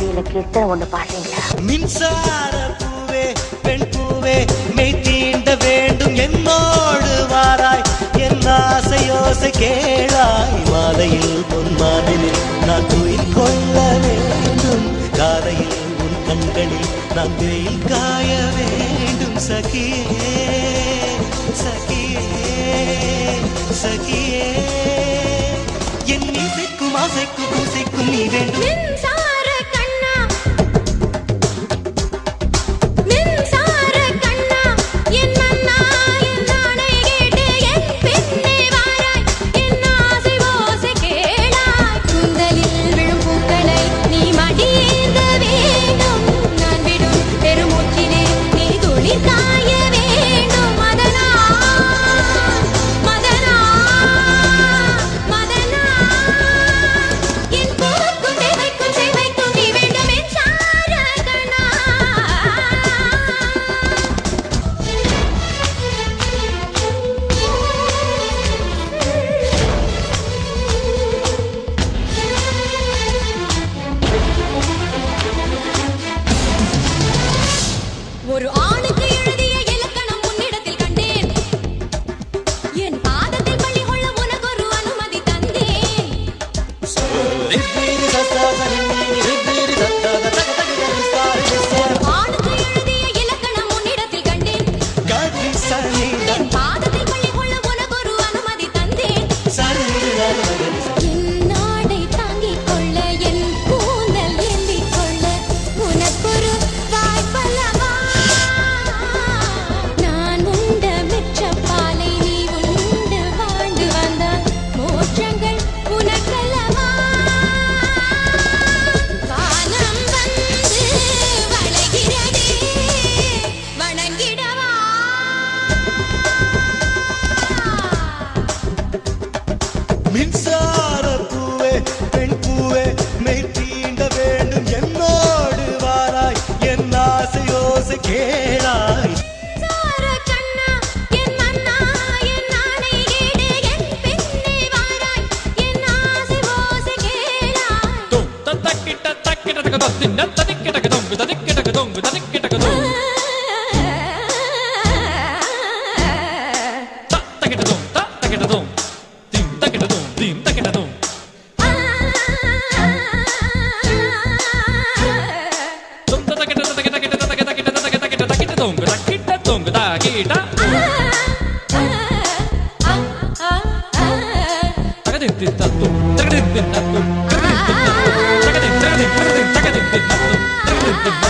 அடியில கேட்ட ஒண்ணு பாட்டீங்களா மின்சார பூவே பெண் பூவே மெய் தீண்ட வேண்டும் என்னோடு வாராய். என் ஆசையோசை கேளாய். மாலையில் உன் மாதிரில் நான் கோயில் கொள்ள வேண்டும். காலையில் உன் கண்களில் நான் வெயில் காய வேண்டும். சகியே சகியே நீ வேண்டும். Hello, கேளாய். தத்தின் ததிக்கிட்டக்கு தொங்கு ததிக்கிட்டக்கு தொங்கு ததிக்கிட்டக்கு தொங்கு தத்தகிட்டதும் தத்தகிட்டதும் தின் தகிட்டதும் தின் தகிட்டதும் గీట. తగదిద్దిత్తు తగదిద్దిత్తు తగదిద్దిత్తు తగదిద్దిత్తు తగదిద్దిత్తు తగదిద్దిత్తు